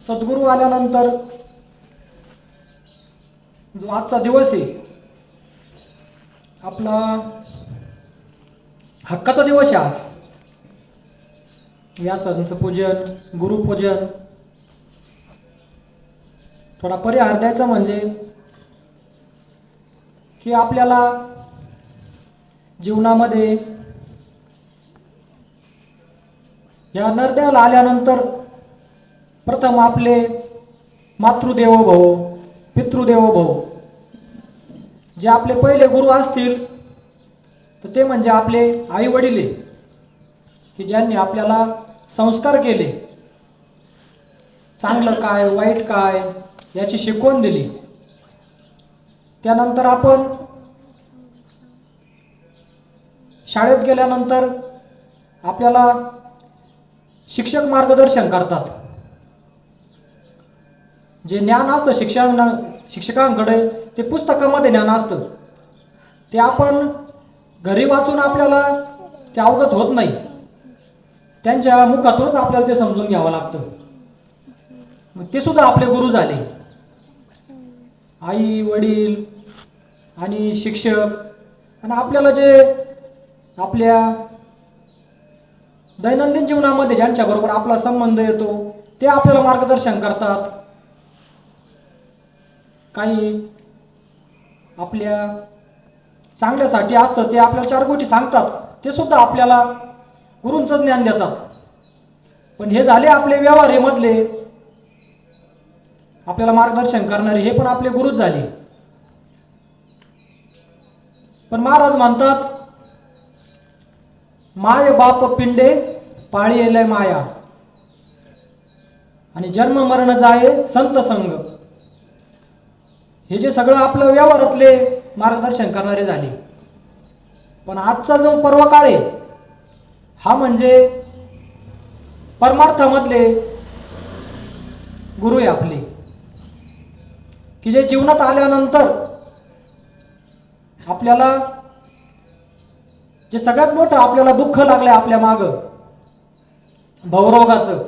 सद्गुरू आल्यानंतर जो आजचा दिवस आहे आपला हक्काचा दिवस आहे आज. व्यासांचं पूजन गुरुपूजन थोडा परिहार द्यायचा म्हणजे की आपल्याला जीवनामध्ये या नरदेवाला आल्यानंतर प्रथम आपले मातृदेवो भव पितृदेवो भव जे आपले पहिले गुरु असतील तर ते म्हणजे आपले आई वडील की ज्यांनी आपल्याला संस्कार केले. चांगलं काय वाईट काय याची शिकवण दिली. त्यानंतर आपण शाळेत गेल्यानंतर आपल्याला शिक्षक मार्गदर्शन करतात. जे ज्ञान असतं शिक्षण शिक्षकांकडे ते पुस्तकामध्ये ज्ञान असतं. ते आपण घरी वाचून आपल्याला ते अवगत होत नाही. त्यांच्या मुखातूनच आपल्याला ते समजून घ्यावं लागतं. मग ते सुद्धा आपले गुरु झाले. आई वडील आणि शिक्षक आणि आपल्याला जे आपल्या दैनंदिन जीवनामध्ये ज्यांच्याबरोबर आपला संबंध येतो ते आपल्याला मार्गदर्शन करतात. काही आपल्या चांगल्यासाठी असतं ते आपल्याला चार गोष्टी सांगतात ते सुद्धा आपल्याला गुरूंचं ज्ञान देतात. पण हे झाले आपले व्यवहार हे मधले. आपल्याला मार्गदर्शन करणारे हे पण आपले गुरुच झाले. पण महाराज म्हणतात माय बाप पिंडे पाळी माया. आणि जन्म मरण जाय संत संग. हे जे सगळं आपलं व्यवहारातले मार्गदर्शन करणारे झाले. पण आजचा जो पर्व काळ आहे हा म्हणजे परमार्थामधले गुरु आहे आपले. की जे जीवनात आल्यानंतर आपल्याला जे सगळ्यात मोठं आपल्याला दुःख लागलंय आपल्या मागं भवरोगाचं.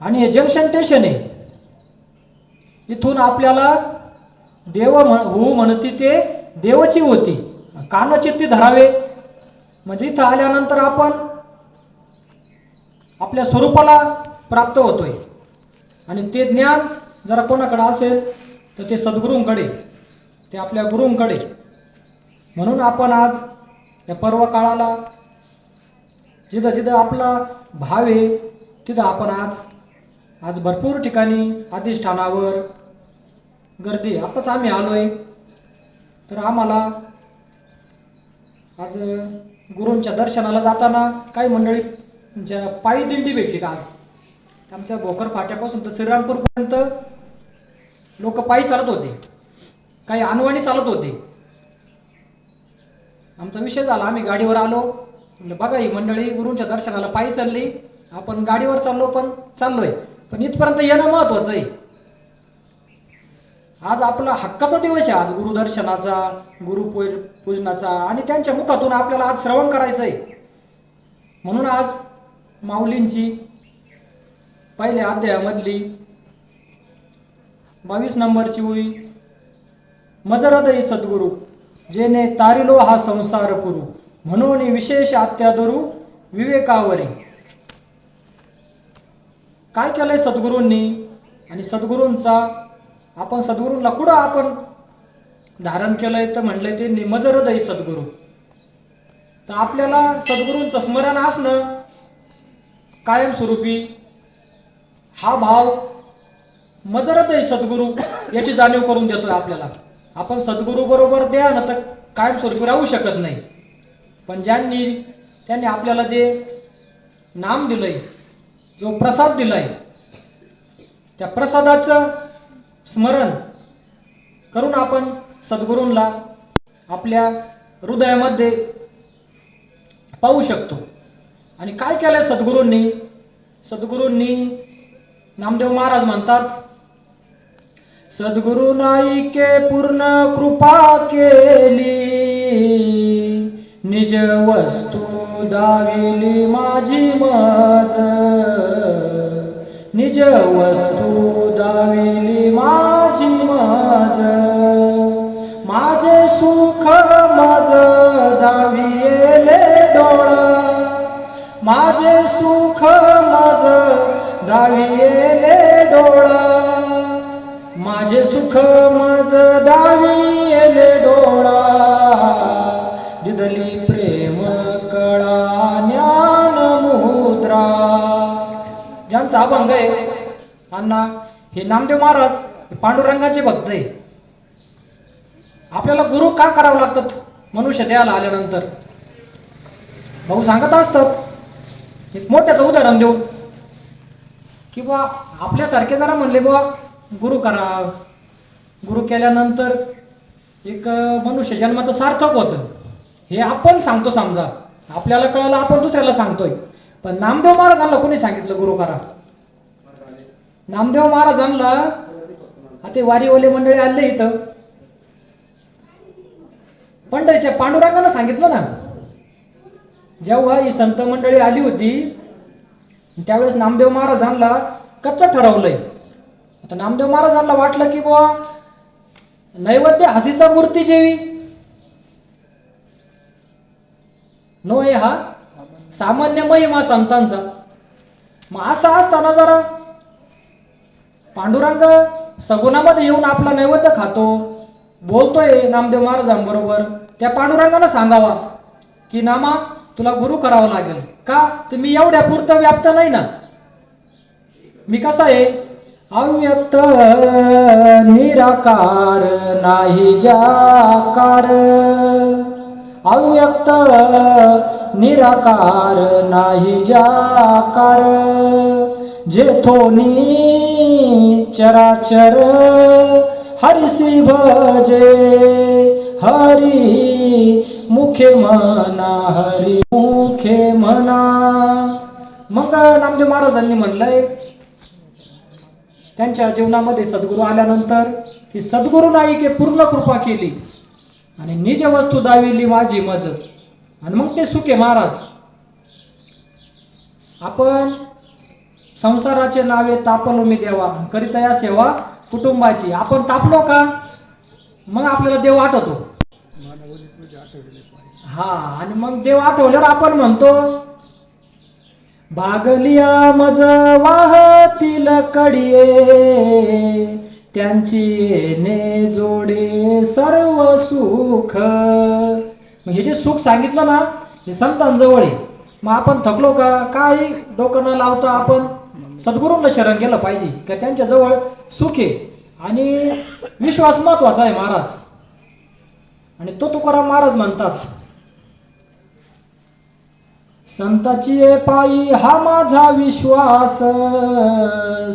आणि हे जंक्शन टेशन आहे. इथून आपल्याला देव म्हण हो म्हणती ते देवची होती. कानचित्ती धरावे. म्हणजे इथं आल्यानंतर आपण आपल्या स्वरूपाला प्राप्त होतोय. आणि ते ज्ञान जरा कोणाकडे असेल तर ते सद्गुरूंकडे ते आपल्या गुरूंकडे. म्हणून आपण आज या पर्व काळाला जिथं जिथं आपला भाव आहे तिथं आपण आज आज भरपूर ठिकाणी अधिष्ठानावर गर्दी. आताच आम्ही आलोय. तर आम्हाला आज गुरूंच्या दर्शनाला जाताना काही मंडळी ज्या पायी दिंडी भेटली का? आमच्या भोकर फाट्यापासून तर श्रीरामपूरपर्यंत लोक पायी चालत होते. काही अनवाणी चालत होते. आमचा विषय झाला. आम्ही गाडीवर आलो. म्हणलं बघा ही मंडळी गुरूंच्या दर्शनाला पायी चालली. आपण गाडीवर चाललो पण चाललोय. पण इथपर्यंत येणं महत्वाचं आहे. आज आपला हक्काचा दिवस आहे. आज गुरुदर्शनाचा गुरुपूज पूजनाचा आणि त्यांच्या मुखातून आपल्याला आज श्रवण करायचं आहे. म्हणून आज माऊलींची पहिल्या अध्यायामधली बावीस नंबरची होई मजरदई सद्गुरू जेने तारिलो हा संसार पुरू म्हणून विशेष अत्यादरू विवेकावरी. काय केलंय सद्गुरूंनी? आणि सद्गुरूंचा आपण सद्गुरूंना कुठं आपण धारण केलंय तर म्हणलंय ते मजरदई सद्गुरू. तर आपल्याला सद्गुरूंचं स्मरण असणं कायमस्वरूपी हा भाव मजरदई सद्गुरू याची जाणीव करून देतोय आपल्याला. आपण सद्गुरू बरोबर द्या ना तर कायमस्वरूपी राहू शकत नाही. पण ज्यांनी त्यांनी आपल्याला जे नाम दिलंय जो प्रसाद दिलाय त्या प्रसादाचं स्मरण करून आपण सद्गुरूंना आपल्या हृदयामध्ये पाहू शकतो. आणि काय केलंय सद्गुरूंनी? सद्गुरूंनी नामदेव महाराज म्हणतात सद्गुरु नाईके पूर्ण कृपा केली. निज वस्तू दाविली माझी मज निज वस्तू दाविली माझी मज माझे सुख माझ दाविले डोळा. माझे सुख माझ दाविले डोळा. माझे सुख माझ दावी अभंग आहे. अण्णा हे नामदेव महाराज हे पांडुरंगाचे भक्त आहे. आपल्याला गुरु का करावं लागतात? मनुष्य द्यायला आल्यानंतर. भाऊ सांगत असतात. एक मोठ्याचं उदाहरण देऊ. किंवा आपल्यासारखे जरा म्हणले बुवा गुरु करा. गुरु केल्यानंतर एक मनुष्य जन्माचं सार्थक होतं. हे आपण सांगतो समजा. आपल्याला कळलं आपण दुसऱ्याला सांगतोय. पण नामदेव महाराजांना कोणी सांगितलं गुरु करा? नामदेव महाराजांना आता वारीवाले मंडळी आले इथं. पंढरीच्या पांडुरंगानं सांगितलं ना जेव्हा ही संत मंडळी आली होती त्यावेळेस नामदेव महाराजांना कच्चं ठरवलंय. आता नामदेव महाराजांना वाटलं की बुवा नैवेद्य हसीचा मूर्ती जेवी. नो हे? हा सामान्य महिमा संतांचा. मग असा असताना जरा पांडुरंग सगुणामध्ये येऊन आपला नैवेद्य खातो. बोलतोय नामदेव महाराजांबरोबर. त्या पांडुरंगानं सांगावा की नामा तुला गुरु करावं लागेल. का? ते मी एवढ्या पुरतं व्याप्त नाही ना? मी कसा आहे? अव्यक्त निराकार नाही जाकार. अव्यक्त निराकार नाही जाकार. जेथोनी चराचर हरिसी भजे हरी मुखे म्हणा हरी मुखे म्हणा मग नामदेव महाराजांनी म्हणलंय त्यांच्या जीवनामध्ये सद्गुरू आल्यानंतर ही सद्गुरू नाईके पूर्ण कृपा केली आणि निज वस्तू दाविली माझी मज आणि मग ते सुखे महाराज आपण संसाराचे नावे तापलो मी देवा. करीत या सेवा कुटुंबाची. आपण तापलो का? मग आपल्याला देव आठवतो. हा आणि मग देव आठवल्यावर आपण म्हणतो बागलिया मज वाहतील कडिये त्यांची ने जोडे सर्व सुख. मग हे जे सुख सांगितलं ना हे संतांजवळ आहे. मग आपण थकलो का? काही डोकं न लावता आपण सद्गुरूंना शरण केलं पाहिजे का त्यांच्या जवळ सुख आहे? आणि विश्वास महत्त्वाचा आहे महाराज. आणि तो तुकाराम महाराज म्हणतात संताची ये पायी हा माझा विश्वास.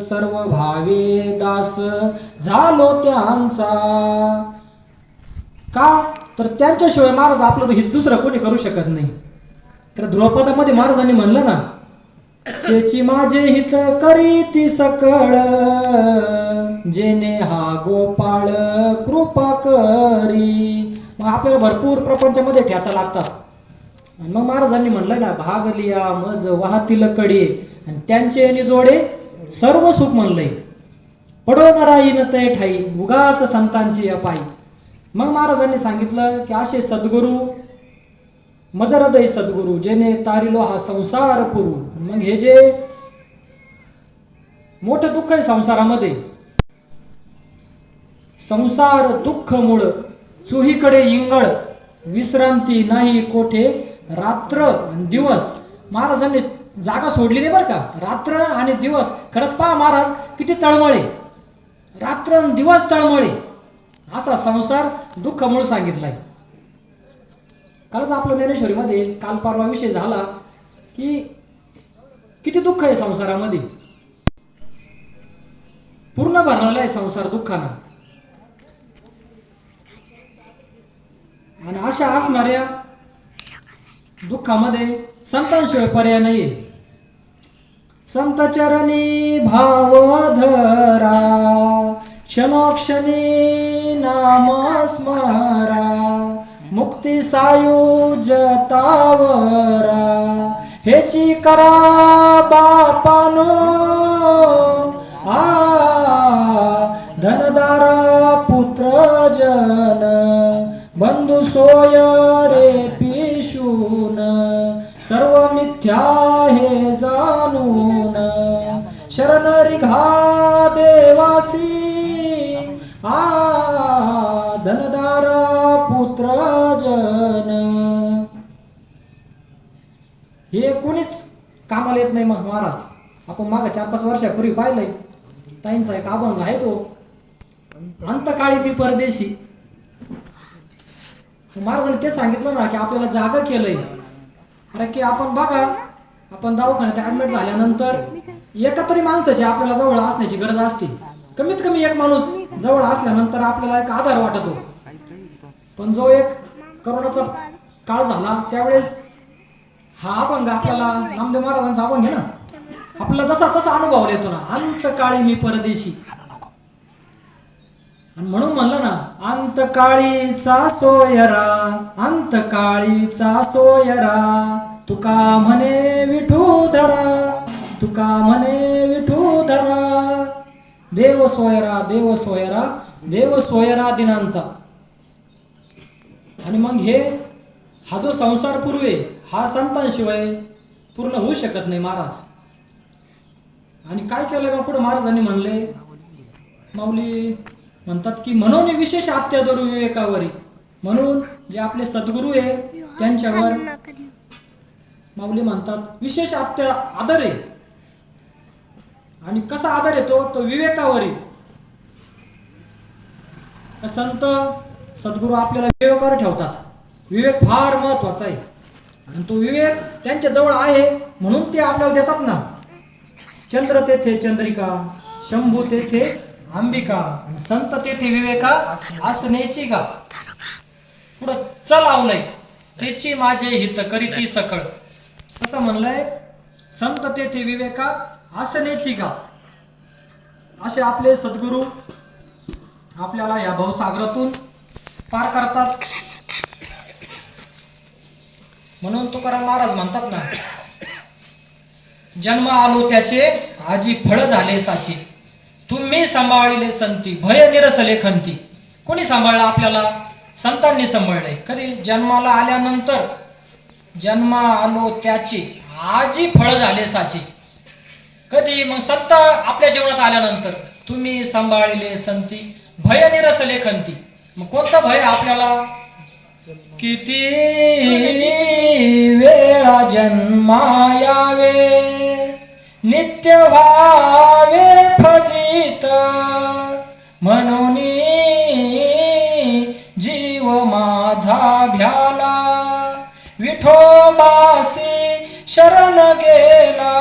सर्व भावे दास झालो त्यांचा. का? तर त्यांच्याशिवाय महाराज आपलं हित दुसरं कोणी करू शकत नाही. तर द्रौपदामध्ये महाराजांनी म्हणलं ना त्याची माझे हित करी ती सकळ जेने हा गोपाळ कृपा करी. मग आपल्याला भरपूर प्रपंचामध्ये ठ्याचा लागतात. आणि मग महाराजांनी म्हणलं ना भागलिया मज वाहतील कडे. आणि त्यांचे आणि जोडे सर्व सुख म्हणलंय पडो न ते ठाई उगाच संतांची अपाई. मग महाराजांनी सांगितलं की असे सद्गुरू मजरदय सद्गुरू जेने तारिलो हा संसार पुरू मग हे जे मोठं दुःख आहे संसारामध्ये संसार दुःख मूळ चुहीकडे इंगळ विश्रांती नाही कोठे रात्र दिवस. महाराजांनी जागा सोडली नाही बरं का? रात्र आणि दिवस. खरंच पहा महाराज किती तळमळे. रात्र दिवस तळमळे. असा संसार दुःख मूळ सांगितलाय. कालच आपलं ज्ञानेश्वरीमध्ये काल परवा विषय झाला की किती दुःख आहे संसारामध्ये? पूर्ण भरलेला आहे संसार दुःखानं. आणि अशा असणाऱ्या दुःखामध्ये संतांशिवाय पर्याय नाही संत चरणी भाव धरा क्षणोक्षणी नाम स्मरा भक्ती सायुजतावरा हेची करा बापानो आ धनदारा पुत्र जन बंधू सोय रे पिशून सर्व मिथ्या हे जाणून शरण रिघा देवासी आ कामाला येत नाही मग महाराज. आपण मागं चार पाच वर्षापूर्वी पाहिलंय. ताईंचा एक अभंग आहे तो. अंतकाळी मी परदेशी. महाराजांनी ते सांगितलं ना की आपल्याला जागा केलंय. अरे की आपण बघा आपण दवाखान्यात ऍडमिट झाल्यानंतर एका तरी माणसाची आपल्याला जवळ असण्याची गरज असते. कमीत कमी एक माणूस जवळ असल्यानंतर आपल्याला एक आधार वाटतो. पण जो एक करोनाचा काळ झाला त्यावेळेस हा अभंग आपल्याला नामदेव महाराजांचा अभंग आहे ना? आपल्याला तसा तसा अनुभव येतो ना अंतकाळी मी परदेशी. आणि म्हणून म्हणलं ना अंतकाळीचा सोयरा अंतकाळीचा सोयरा तुका म्हणे विठू धरा तुका म्हणे विठू धरा. देव सोयरा देव सोयरा देव सोयरा दिनांचा. आणि मग हे हा जो संसार पूर्वे हा संतांशिवाय पूर्ण होऊ शकत नाही महाराज. आणि काय केलं मग पुढे महाराजांनी म्हणले? माऊली म्हणतात की म्हणून विशेष आत्यादरू विवेकावरी. म्हणून जे आपले सद्गुरू आहे त्यांच्यावर माऊली म्हणतात विशेष आत्या आदर आहे. आणि कसा आदर येतो? तो विवेकावरी. संत सद्गुरू आपल्याला विवेकावर ठेवतात. विवेक फार महत्त्वाचा आहे. आणि तो विवेक त्यांच्या जवळ आहे म्हणून ते आपल्याला देतात ना. चंद्र तेथे चंद्रिका शंभू तेथे अंबिका संत तेथे विवेका असण्याची का पुढं चल आवलय त्याची माझे हित करीती सकळ. असं म्हणलंय संत तेथे विवेका असण्याची का असे आपले सद्गुरू आपल्याला या भवसागरातून पार करतात. म्हणून तुकाराम महाराज म्हणतात ना जन्म आलो त्याचे आजी फळ झाले साचे. तुम्ही सांभाळले संती भय निरसले खंती कोणी सांभाळलं आपल्याला? संतांनी सांभाळले कधी? जन्माला आल्यानंतर. जन्म आलो त्याचे आजी फळ झाले साचे. कधी? मग संत आपल्या जीवनात आल्यानंतर. तुम्ही सांभाळले संती भय निरसले खंती मग कोणतं भय आपल्याला? किती वेळा जन्मा यावे नित्य व्हावे फजित. म्हणून जीव माझा भ्याला विठोबासी शरण गेला.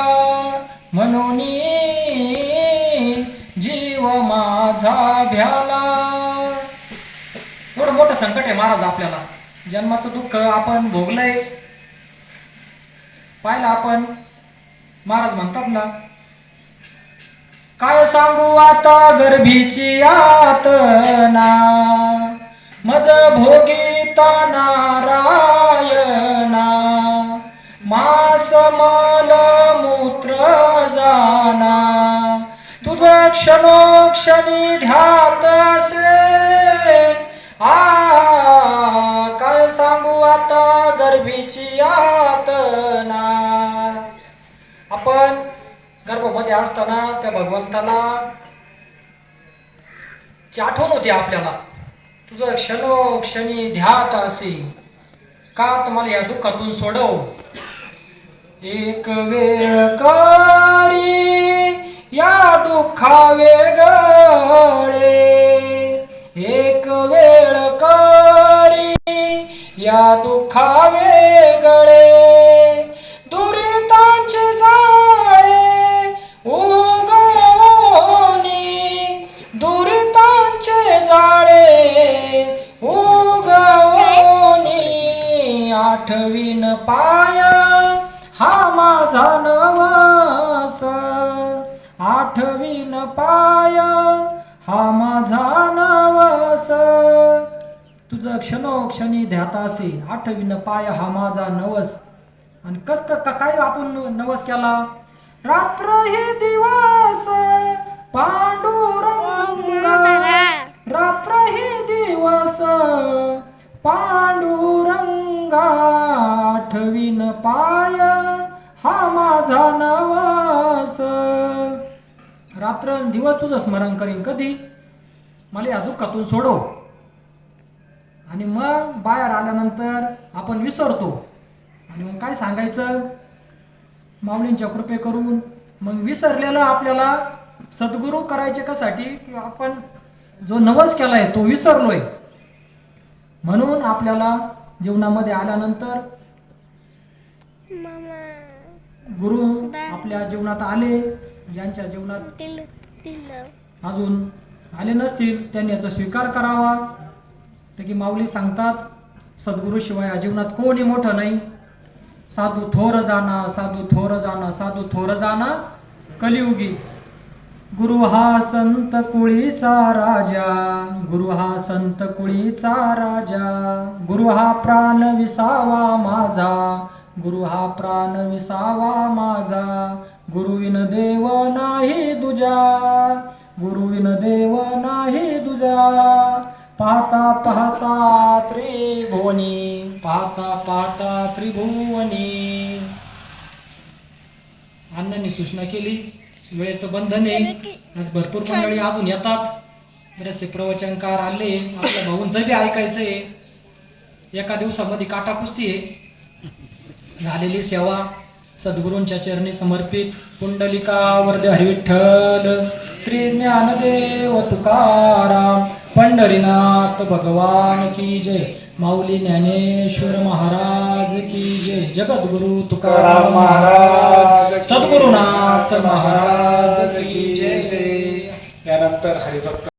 म्हणून जीव माझा भ्याला. एवढं मोठं संकट आहे महाराज आपल्याला. जन्माचं दुःख आपण भोगलंय. पाहिलं आपण महाराज म्हणतात ना काय सांगू आता गर्भीची आतना मज भोगीता नारायणा मास मल मूत्र जाना. तुझ क्षणोक्षणी ध्यात असे. आ गर्भीची यातना आपण गर्भामध्ये असताना त्या भगवंताला ची आठवण होती आपल्याला. तुझं क्षणोक्षणी ध्यात असे. का तुम्हाला या दुःखातून सोडव? एक वेळ करी या दुःखा वेगळे या दुखावे गळे दुरितांचे जाळे उगवणी दुरितांचे जाळे उगवणी. आठवीन पाया हा माझा नवस. आठवीन पाया हा माझा नवस. तुझं क्षणोक्षणी ध्यातासे आठवीन पाय हा माझा नवस. आणि कस काय आपण नवस केला? रात्र हे दिवस पांडुरंगा. रात्र हे दिवस पांडुरंगा. आठवीन पाय हा माझा नवस. रात्र दिवस तुझं स्मरण करीन कधी? मला या दुःखातून सोडव. आणि मग बाहेर आल्यानंतर आपण विसरतो. आणि मग काय सांगायचं? माऊलींच्या कृपे करून मग विसरलेलं आपल्याला सद्गुरू करायचे कसाठी की आपण जो नवस केलाय तो विसरलोय. म्हणून आपल्याला जीवनामध्ये आल्यानंतर मामा. गुरु आपल्या जीवनात आले ज्यांच्या जीवनात अजून आले नसतील त्यांनी याचा स्वीकार करावा. की माऊली सांगतात सद्गुरू शिवाय जीवनात कोणी मोठं नाही. साधू थोर जाना साधू थोर जाना साधू थोर जाना कलियुगी. गुरु हा संत कुळीचा राजा गुरु हा संत कुळीचा राजा. गुरु हा प्राण विसावा माझा गुरु हा प्राण विसावा माझा. गुरुविन देव नाही दुजा गुरुविन देव नाही दुजा. पाहता पाहता त्रिभुवनी पाहता पाहता त्रिभुवनी. अण्णांनी सूचना केली वेळेचं बंधन आहे. आज भरपूर मंडळी अजून येतात. बरेचसे प्रवचनकार आले. आपल्या भाऊंचं बी ऐकायचं आहे. एका दिवसामध्ये काटाकुस्ती आहे. झालेली सेवा सद्गुरूंच्या चरणी समर्पित. पुंडलिका वरद हरिविठ्ठल. श्री ज्ञानदेव तुकाराम. पंढरीनाथ भगवान की जय. माऊली ज्ञानेश्वर महाराज की जय. जगद्गुरु तुकाराम महाराज सद्गुरुनाथ महाराज की जय. त्यानंतर हरिभक्त